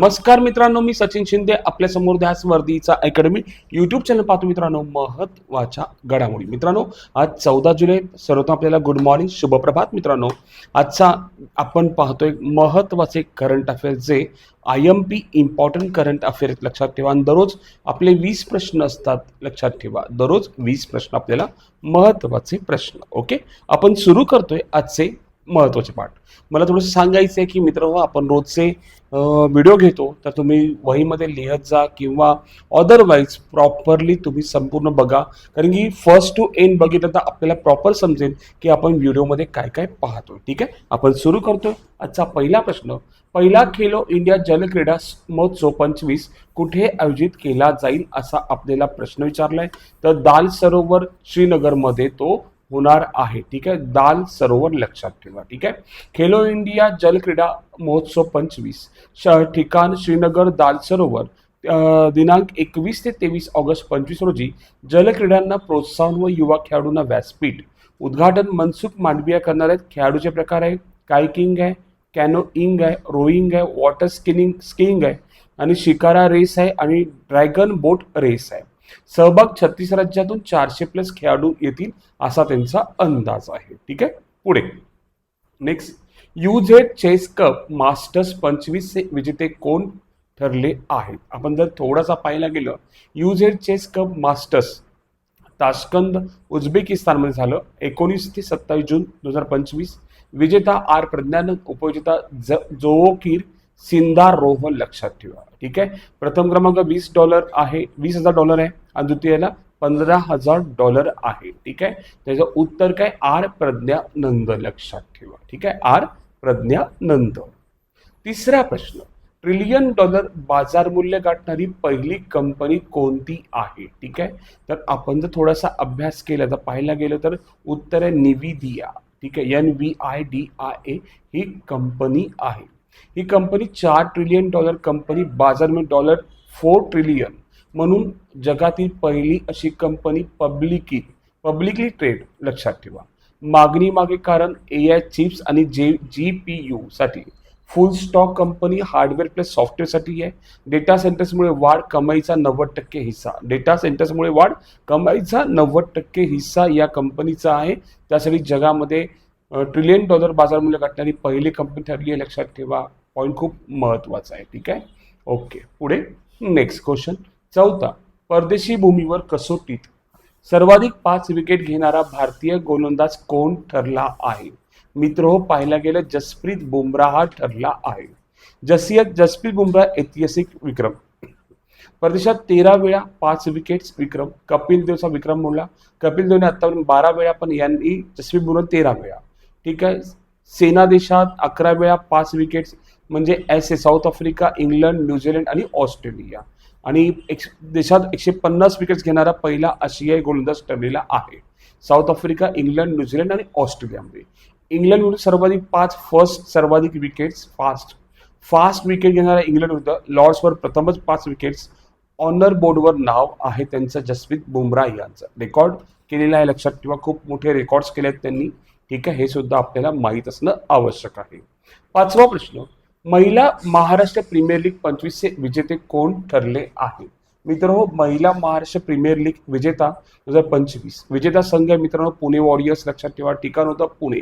नमस्कार मित्रांनो मी सचिन शिंदे आपल्यासमोर ध्यास वर्दीचा अकॅडमी युट्यूब चॅनल पाहतो मित्रांनो महत्त्वाच्या घडामोडी. मित्रांनो आज चौदा जुलै सर्वप्रथम आपल्याला गुड मॉर्निंग शुभप्रभात मित्रांनो. आजचा आपण पाहतोय महत्त्वाचे करंट अफेअर जे I M P important current affair लक्षात ठेवा. आणि दररोज आपले वीस प्रश्न असतात लक्षात ठेवा. दररोज वीस प्रश्न आपल्याला महत्त्वाचे प्रश्न. ओके आपण सुरू करतोय आजचे महत्त्वाचे पाठ मला थोडंसं सांगायचं आहे की मित्र हो, आपण रोजचे व्हिडिओ घेतो तर तुम्ही वहीमध्ये लिहत जा किंवा अदरवाईज प्रॉपरली तुम्ही संपूर्ण बघा. कारण की फर्स्ट टू एंड बघितलं तर आपल्याला प्रॉपर समजेल की आपण व्हिडिओमध्ये काय काय पाहतो ठीक आहे? आपण सुरू करतो आजचा पहिला प्रश्न पहिला खेलो इंडिया जलक्रीडा महोत्सव पंचवीस कुठे आयोजित केला जाईल असा आपल्याला प्रश्न विचारलाय. तर दाल सरोवर श्रीनगरमध्ये तो होणार आहे. ठीक आहे? दाल सरोवर लक्षात ठेवा. ठीक आहे? खेलो इंडिया जल क्रीडा महोत्सव पंचवीस. ठिकाण श्रीनगर दाल सरोवर दिनांक एकवीस ते तेवीस ऑगस्ट पंचवीस रोजी जलक्रीडांना प्रोत्साहन व युवा खेळाडूंना व्यासपीठ. उद्घाटन मनसुख मांडविया करणार आहेत. खेळाडूचे प्रकार आहे कायकिंग आहे कॅनोइंग आहे रोईंग आहे वॉटर स्किनिंग स्किंग आहे आणि शिकारा रेस आहे आणि ड्रॅगन बोट रेस आहे. सहभाग छत्तीस राज्यातून चारशे प्लस खेळाडू येतील असा त्यांचा अंदाज आहे. ठीक आहे? पुढे. Next UZ chess cup masters पंचवीसचे विजेते कोण ठरले आहेत? आपण जर थोडासा पाहायला गेलं UZ chess cup masters Tashkent उझबेकिस्तानमध्ये झालं एकोणीस ते सत्तावीस जून दोन हजार पंचवीस. विजेता आर प्रज्ञानक उपविजेता ज जोकीर सिंदार रोहन लक्षात ठेवा. ठीक आहे? प्रथम क्रमांक वीस डॉलर आहे. वीस हजार डॉलर आहे. आणि द्वितीयाला पंधरा हजार डॉलर आहे. ठीक आहे? त्याचं उत्तर काय? आर प्रज्ञानंद लक्षात ठेवा. ठीक आहे? आर प्रज्ञानंद. तिसरा प्रश्न. ट्रिलियन डॉलर बाजार मूल्य गाठणारी पहिली कंपनी कोणती आहे? ठीक आहे? तर आपण जर थोडासा अभ्यास केला तर पाहायला गेलं तर उत्तर आहे निविदिया. ठीक आहे? N V I D I A he company आहे. ही कंपनी चार ट्रिलियन डॉलर कंपनी बाजार में डॉलर फोर ट्रिलियन म्हणून जगातील पहिली अशी कंपनी पब्लिकी पब्लिकली ट्रेड लक्षात ठेवा. मागणी मागे कारण ए आय चिप्स आणि जे जी पी यू साठी. Full stack company hardware plus सॉफ्टवेअरसाठी आहे. डेटा सेंटर्समुळे वाढ कमाईचा नव्वद टक्के हिस्सा. डेटा सेंटर्समुळे वाढ कमाईचा नव्वद टक्के हिस्सा या कंपनीचा आहे. त्यासाठी जगामध्ये ट्रिलियन डॉलर बाजार मूल्य गाठणारी पहिली कंपनी ठरली आहे. लक्षात ठेवा पॉईंट खूप महत्त्वाचा आहे ठीक आहे? ओके पुढे नेक्स्ट क्वेश्चन चौथा परदेशी भूमीवर कसोटीत सर्वाधिक पाच विकेट घेणारा भारतीय गोलंदाज कोण ठरला आहे? मित्र हो पाहायला गेलं जसप्रीत बुमराह हा ठरला आहे. जसियत जसप्रीत बुमराह ऐतिहासिक विक्रम. परदेशात तेरा वेळा पाच विकेट्स विक्रम. कपिल देवचा विक्रम मोडला. कपिल देवने आतापर्यंत बारा वेळा पण यांनी जसप्रीत बुमराह तेरा वेळा. ठीक आहे? सेना देशात अकरा वेळा पाच विकेट्स म्हणजे S A South Africa England New Zealand आणि ऑस्ट्रेलिया आणि एक देशात एकशे पन्नास विकेट्स घेणारा पहिला आशियाई गोलंदाज ठरलेला आहे. साऊथ आफ्रिका इंग्लंड न्यूझीलंड आणि ऑस्ट्रेलियामध्ये इंग्लंड सर्वाधिक पाच फर्स्ट सर्वाधिक विकेट्स फास्ट फास्ट विकेट घेणारा इंग्लंड होतं लॉर्ड्सवर प्रथमच पाच विकेट्स ऑनर बोर्डवर नाव आहे त्यांचं जसप्रीत बुमराह यांचं. रेकॉर्ड केलेला आहे लक्षात ठेवा. खूप मोठे रेकॉर्ड्स केले आहेत त्यांनी. ठीक आहे? हे सुद्धा आपल्याला माहीत असणं आवश्यक आहे. पाचवा प्रश्न महिला महाराष्ट्र प्रीमियर लीग पंचवीसचे विजेते कोण ठरले आहे मित्रांनो महिला महाराष्ट्र प्रीमियर लीग विजेता दोन हजार पंचवीस. विजेता संघ आहे मित्रांनो पुणे वॉरियर्स लक्षात ठेवा ठिकाण होतं पुणे.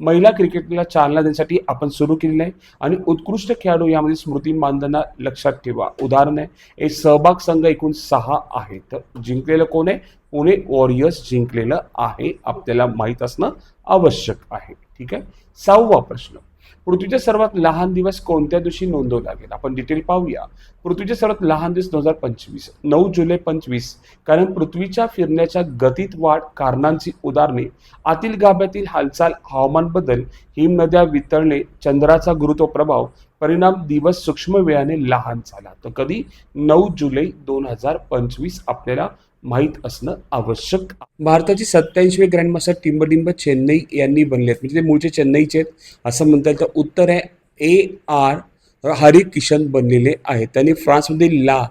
महिला क्रिकेटला चालना देण्यासाठी आपण सुरू केलेलं आहे. आणि उत्कृष्ट खेळाडू यामध्ये स्मृती मानधना लक्षात ठेवा. उदाहरण आहे हे सहभाग संघ एकूण सहा आहे तर जिंकलेलं कोण आहे? पुणे वॉरियर्स जिंकलेलं आहे. आपल्याला माहीत असणं आवश्यक आहे. ठीक आहे? सहावा प्रश्न. पृथ्वीचे सर्वात लहान दिवस कोणत्या दिवशी नोंदवला गेला? आपण डिटेल पाहूया. पृथ्वीचे सर्वात लहान दिवस दोन हजार पंचवीस. नऊ जुलै पंचवीस. कारण पृथ्वीच्या फिरण्याच्या गतीत वाढ कारणांची उदाहरणे. आतील गाभ्यातील हालचाल हवामान बदल हिमनद्या वितळणे चंद्राचा गुरुत्व प्रभाव परिणाम दिवस सूक्ष्म वेळाने लहान झाला. तर कधी? नऊ जुलै दोन हजार पंचवीस आपल्याला माहीत असणं आवश्यक भारताची सत्याऐंशी ग्रँडमास्टर टिंबडिंब चेन्नई यांनी बनले आहेत म्हणजे ते मूळचे चेन्नईचे आहेत असं म्हणता येईल तर उत्तर आहे ए आर हरिकिशन बनलेले आहेत. त्यांनी फ्रान्समध्ये ला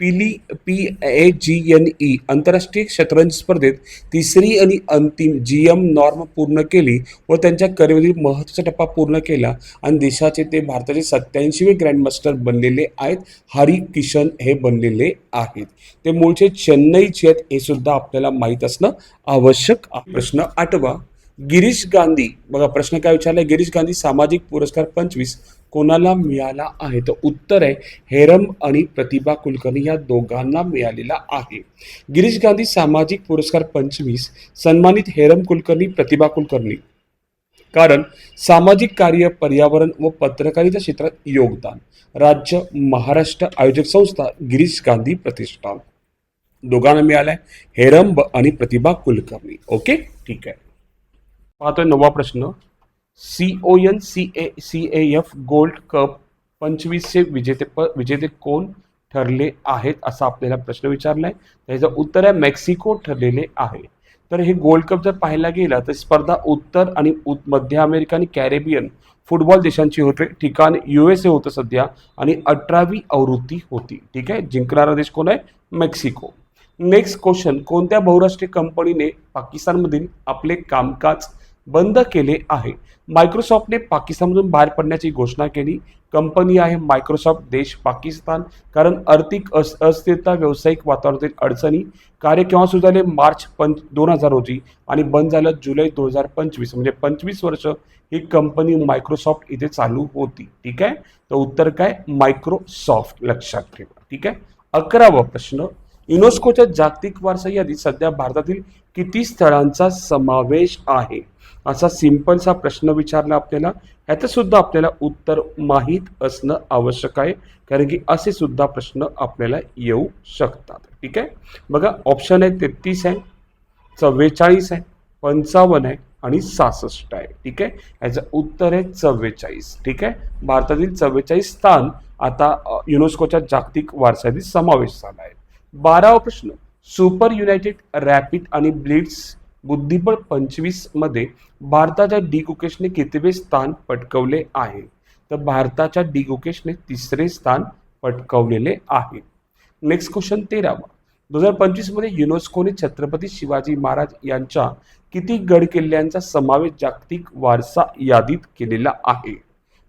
पिली P A G N E आंतरराष्ट्रीय शतरंज स्पर्धेत तिसरी आणि अंतिम जी एम नॉर्म पूर्ण केली व त्यांच्या करिअरमधील महत्त्वाचा टप्पा पूर्ण केला. आणि देशाचे ते भारताचे सत्याऐंशीवे ग्रँडमास्टर बनलेले आहेत हरी किशन हे बनलेले आहेत. ते मूळचे चेन्नईचे आहेत हे सुद्धा आपल्याला माहीत असणं आवश्यक प्रश्न आठवा गिरीश गांधी बघा प्रश्न काय विचारलाय? गिरीश गांधी सामाजिक पुरस्कार पंचवीस कोणाला मिळाला आहे? तर उत्तर आहे हेरम आणि प्रतिभा कुलकर्णी या दोघांना मिळालेला आहे. गिरीश गांधी सामाजिक पुरस्कार पंचवीस सन्मानित हेरम कुलकर्णी प्रतिभा कुलकर्णी. कारण सामाजिक कार्य पर्यावरण व पत्रकारिता क्षेत्रात योगदान. राज्य महाराष्ट्र आयोजक संस्था गिरीश गांधी प्रतिष्ठान. दोघांना मिळालाय हेरंब आणि प्रतिभा कुलकर्णी. ओके? ठीक आहे. पाहतोय नवा प्रश्न. C O N C A C A F gold cup पंचवीसचे विजेतेप विजेते कोण ठरले आहेत असा आपल्याला प्रश्न विचारला आहे त्याचं उत्तर आहे मेक्सिको ठरलेले आहे. तर हे गोल्ड कप जर पाहायला गेला तर स्पर्धा उत्तर आणि मध्य अमेरिका आणि कॅरेबियन फुटबॉल देशांची होते. ठिकाण यू एस ए होतं सध्या आणि अठरावी आवृत्ती होती. ठीक आहे? जिंकणारा देश कोण आहे? मेक्सिको. नेक्स्ट क्वेश्चन कोणत्या बहुराष्ट्रीय कंपनीने पाकिस्तानमधील आपले कामकाज बंद केले आहे. मायक्रोसॉफ्टने पाकिस्तानमधून बाहेर पडण्याची घोषणा केली. कंपनी आहे मायक्रोसॉफ्ट देश पाकिस्तान. कारण आर्थिक अस्थिरता व्यावसायिक वातावरणातील अडचणी कार्य केव्हा सुरू झाले मार्च पंच दोन हजार रोजी आणि बंद झालं जुलै दोन हजार पंचवीस. म्हणजे पंचवीस वर्ष ही कंपनी मायक्रोसॉफ्ट इथे चालू होती. ठीक आहे? तर उत्तर काय? मायक्रोसॉफ्ट. लक्षात ठेवा. ठीक आहे? अकरावा प्रश्न. युनेस्कोच्या जागतिक वारसा यादीत सध्या भारतातील किती स्थळांचा समावेश आहे? असा सिंपलसा प्रश्न विचारला आपल्याला. ह्याचं सुद्धा आपल्याला उत्तर माहीत असणं आवश्यक आहे कारण की असे सुद्धा प्रश्न आपल्याला येऊ शकतात. ठीक आहे? बघा ऑप्शन आहे तेहतीस आहे चव्वेचाळीस आहे पंचावन्न आहे आणि सहासष्ट आहे. ठीक आहे? ह्याचं उत्तर आहे चव्वेचाळीस. ठीक आहे? भारतातील चव्वेचाळीस स्थान आता युनेस्कोच्या जागतिक वारसा समावेश झाला आहे. बारावा प्रश्न. सुपर युनायटेड रॅपिड आणि ब्लिट्स बुद्धिबळ पंचवीसमध्ये भारताच्या डी गुकेशने कितवे स्थान पटकवले आहे? तर भारताच्या डी गुकेशने तिसरे स्थान पटकवलेले आहे. नेक्स्ट क्वेश्चन तेरावा. दोन हजार पंचवीसमध्ये युनेस्कोने छत्रपती शिवाजी महाराज यांच्या किती गड किल्ल्यांचा समावेश जागतिक वारसा यादीत केलेला आहे?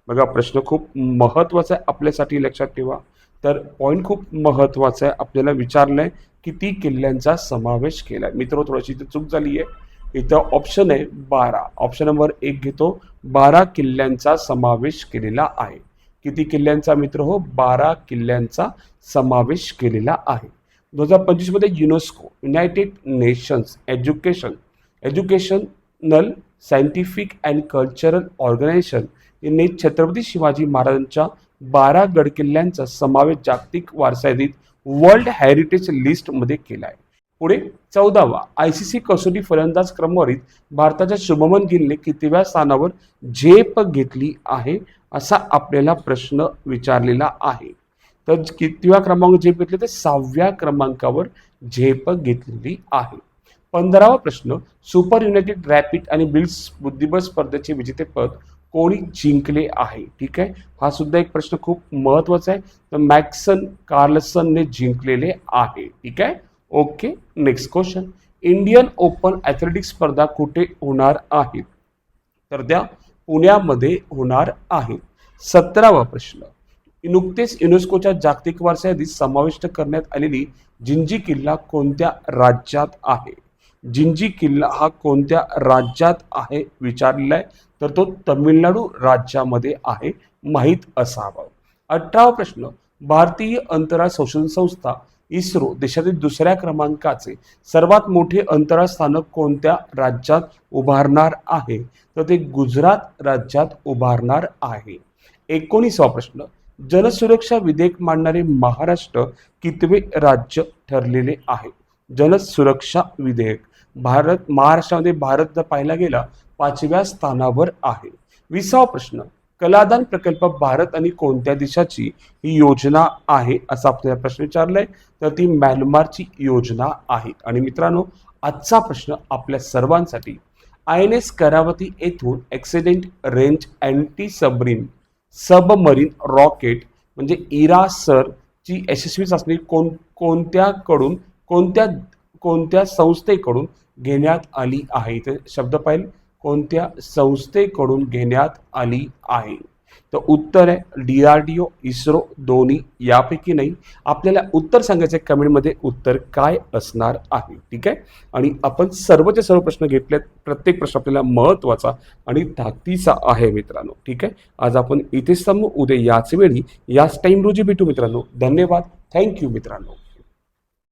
बघा प्रश्न खूप महत्त्वाचा आहे. आपल्यासाठी लक्षात ठेवा. तर पॉईंट खूप महत्त्वाचा आहे. आपल्याला विचारलंय किती किल्ल्यांचा समावेश केलाय. मित्र थोडीशी इथे चूक झाली आहे. इथं ऑप्शन आहे बारा. ऑप्शन नंबर एक घेतो. बारा किल्ल्यांचा समावेश केलेला आहे. किती किल्ल्यांचा मित्र हो? बारा किल्ल्यांचा समावेश केलेला आहे. दोन हजार पंचवीसमध्ये UNESCO United Nations education educational scientific and cultural organization यांनी छत्रपती शिवाजी महाराजांच्या बारा गडकिल्ल्यांचा समावेश जागतिक वारसादीत वर्ल्ड हेरिटेज लिस्टमध्ये केला आहे पुढे चौदावा आय सी सी कसोटी फलंदाज क्रमवारीत भारताच्या शुभमन गिलने कितव्या स्थानावर झेप घेतली आहे असा आपल्याला प्रश्न विचारलेला आहे. तर कितव्या क्रमांक झेप घेतली? तर सहाव्या क्रमांकावर झेप घेतलेली आहे. पंधरावा प्रश्न super united rapid and blitz बुद्धिबळ स्पर्धेचे विजेतेपद कोणी जिंकले आहे. ठीक आहे? हा सुद्धा एक प्रश्न खूप महत्त्वाचा आहे. तर मॅक्सन कार्लसनने जिंकलेले आहे. ठीक आहे? Okay next question Indian open athletics स्पर्धा कुठे होणार आहेत तर त्या पुण्यामध्ये होणार आहेत सतरावा प्रश्न. नुकतेच युनेस्कोच्या जागतिक वारसा यादीत समाविष्ट करण्यात आलेली जिंजी किल्ला कोणत्या राज्यात आहे? जिंजी किल्ला हा कोणत्या राज्यात आहे विचारलेला आहे तर तो तमिळनाडू राज्यामध्ये आहे माहीत असावा. अठरावा प्रश्न भारतीय अंतराळ संशोधन संस्था इस्रो देशातील दुसऱ्या क्रमांकाचे सर्वात मोठे अंतराळ स्थानक कोणत्या राज्यात उभारणार आहे? तर ते गुजरात राज्यात उभारणार आहे. एकोणीसवा प्रश्न जलसुरक्षा विधेयक मांडणारे महाराष्ट्र कितवे राज्य ठरलेले आहे? जलसुरक्षा विधेयक भारत महाराष्ट्रामध्ये भारत जर पाहायला गेला पाचव्या स्थानावर आहे. विसावा प्रश्न कलादान प्रकल्प भारत आणि कोणत्या देशाची ही योजना आहे असा आपल्याला प्रश्न विचारलाय. तर ती म्यानमारची योजना आहे. आणि मित्रांनो आजचा प्रश्न आपल्या सर्वांसाठी. आय एन एस करावती येथून extended range anti submarine submarine rocket म्हणजे इरा सर ची यशस्वी चाचणी कोण कोणत्याकडून कोणत्या कोणत्या संस्थेकडून घेण्यात आली आहे? इथे शब्द पाहिजे कोणत्या संस्थेकडून घेण्यात आली आहे? तर उत्तर आहे D R D O ISRO दोन्ही यापैकी नाही. आपल्याला उत्तर सांगायचं आहे कमेंटमध्ये उत्तर काय असणार आहे? ठीक आहे? आणि आपण सर्वचे सर्व प्रश्न घेतलेत. प्रत्येक प्रश्न आपल्याला महत्त्वाचा आणि ताकदीचा आहे मित्रांनो. ठीक आहे? आज आपण इथे समू उद्या याच वेळी याच टाईम रोजी भेटू मित्रांनो. धन्यवाद. थँक्यू मित्रांनो.